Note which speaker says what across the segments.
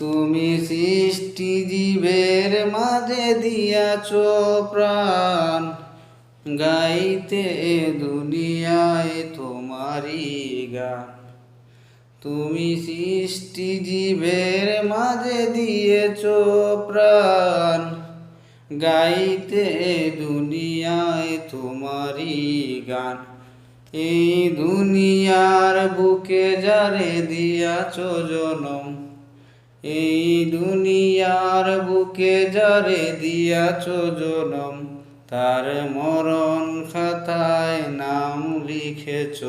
Speaker 1: তুমি সৃষ্টি জীবের মাঝে দিয়াছ প্রাণ। গাইতে দুনিয়ায় তোমারই গান। তুমি সৃষ্টি জীবের মাঝে দিয়েছ প্রাণ। গাইতে দুনিয়ায় তোমারই গান। এই দুনিয়ার বুকে যারে দিয়াছ জনম এই দুনিয়ার বুকে যারে দিয়াছ জনম, তার মরণ খাতায় নাম লিখেছ।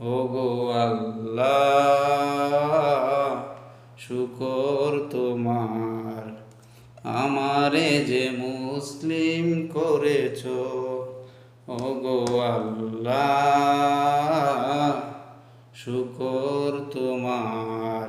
Speaker 1: ওগো আল্লাহ, শুকর তোমার, আমারে যে মুসলিম করেছ। ওগো আল্লাহ, শুকর তোমার